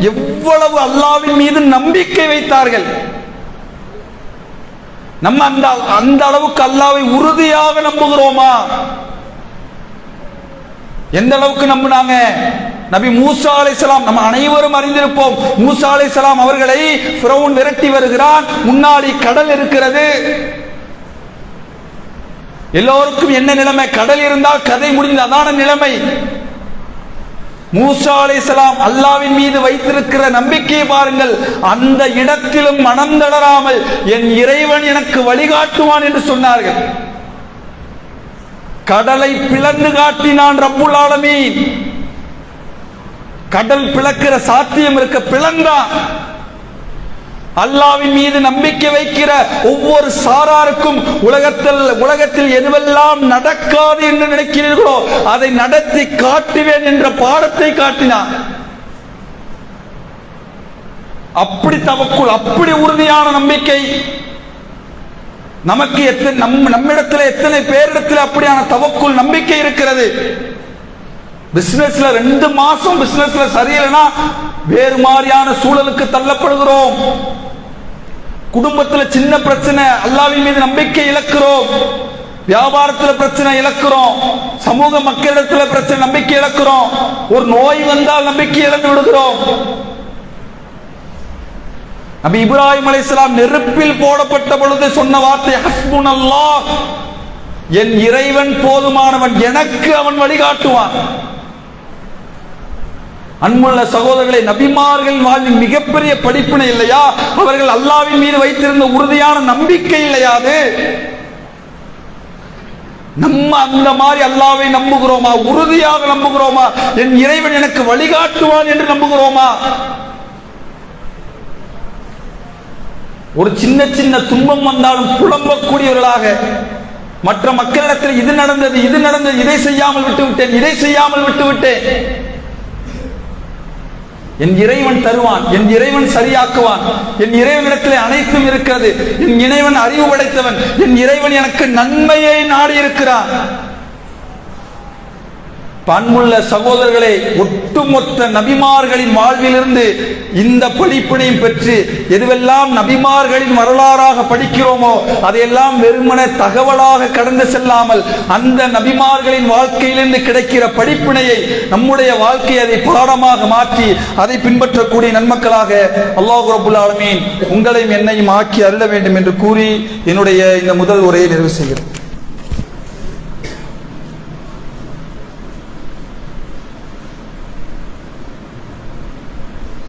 எவ்வளவு அல்லாவின் மீது நம்பிக்கை வைத்தார்கள். நம்ம அந்த அந்த அளவுக்கு அல்லாவை உறுதியாக நம்புகிறோமா? எந்த அளவுக்கு நம்பினாங்க? நபி மூசா அலைஹிஸ்ஸலாம் நம்ம அனைவரும் அறிந்திருப்போம். மூசா அலைஹிஸ்ஸலாம் அவர்களை ஃபிரௌன் விரட்டி வருகிறான். முன்னாடி கடல் இருக்கிறது. எல்லோருக்கும் என்ன நிலைமை? கடல் இருந்தால் கதை முடிந்த அதான நிலைமை. மூசா அலைஹிஸ்ஸலாம் அல்லாவின் மீது வைத்திருக்கிற நம்பிக்கையை பாருங்கள். அந்த இடத்திலும் மனம் தளராமல் என் இறைவன் எனக்கு வழிகாட்டுவான் என்று சொன்னார்கள். கடலை பிளந்து காட்டினான் ரப்புல் ஆலமீன். கடல் பிளக்கிற சாத்தியம் இருக்க பிளந்தான். அல்லாவின் மீது நம்பிக்கை வைக்கிற ஒவ்வொரு சாராருக்கும் உலகத்தில் உலகத்தில் எதுவெல்லாம் நடக்காது என்று நினைக்கிறீர்களோ அதை நடத்தி காட்டுவேன் என்ற பாடத்தை காட்டினான் அப்படி தவக்குள் அப்படி உறுதியான நம்பிக்கை நமக்கு எத்தனை நம் நம்மிடத்தில் எத்தனை பேரிடத்தில் அப்படியான தவக்குள் நம்பிக்கை இருக்கிறது? பிசினஸ்ல ரெண்டு மாசம் பிசினஸ்ல சரியில்லைன்னா வேறு மாதிரியான சூழலுக்கு தள்ளப்படுகிறோம். குடும்பத்துல சின்ன பிரச்சனை அல்லாவின் மீது நம்பிக்கை இழக்கிறோம். வியாபாரத்துல பிரச்சனை இழக்கிறோம். சமூக மக்களிடத்துல பிரச்சனை நம்பிக்கை இழக்கிறோம். ஒரு நோய் வந்தால் நம்பிக்கை இழந்து விடுகிறோம். நபி இப்ராஹிம் அலைசலாம் நெருப்பில் போடப்பட்ட பொழுது சொன்ன வார்த்தை ஹஸ்புன் அல்லாஹ் என் இறைவன் போதுமானவன் எனக்கு அவன் வழிகாட்டுவான். அன்புள்ள சகோதரர்களை நபிமார்கள் வாழ்வின் மிகப்பெரிய படிப்பினை இல்லையா? அவர்கள் அல்லாவின் மீது வைத்திருந்த உறுதியான நம்பிக்கை இல்லையா அது நம்ம அந்த மாதிரி அல்லாவை நம்புகிறோமா? உறுதியாக நம்புகிறோமா? என் இறைவன் எனக்கு வழிகாட்டுவான் என்று நம்புகிறோமா? ஒரு சின்ன சின்ன துன்பம் வந்தாலும் புலம்பக்கூடியவர்களாக மற்ற மக்களிடத்தில் இது நடந்தது இது நடந்தது இதை செய்யாமல் விட்டு விட்டேன் இதை செய்யாமல் விட்டு விட்டேன் என் இறைவன் தருவான் என் இறைவன் சரியாக்குவான் என் இறைவனிடத்தில் அனைத்தும் இருக்கிறது என் இறைவன் அறிவு படைத்தவன் என் இறைவன் எனக்கு நன்மையை நாடி இருக்கிறான் பண்புள்ள சகோதரர்களே ஒட்டுமொத்த நபிமார்களின் வாழ்விலிருந்து இந்த படிப்பினையும் பெற்று எதுவெல்லாம் நபிமார்களின் வரலாறாக படிக்கிறோமோ அதையெல்லாம் வெறுமன தகவலாக கடந்து செல்லாமல் அந்த நபிமார்களின் வாழ்க்கையிலிருந்து கிடைக்கிற படிப்பினையை நம்முடைய வாழ்க்கையை அதை பாடமாக மாற்றி அதை பின்பற்றக்கூடிய நன்மக்களாக அல்லாஹ் ரபுல் ஆலமீன் உங்களையும் என்னையும் ஆக்கி அருள வேண்டும் என்று கூறி என்னுடைய இந்த முதல் உரையை நிறைவு செய்கிறேன்.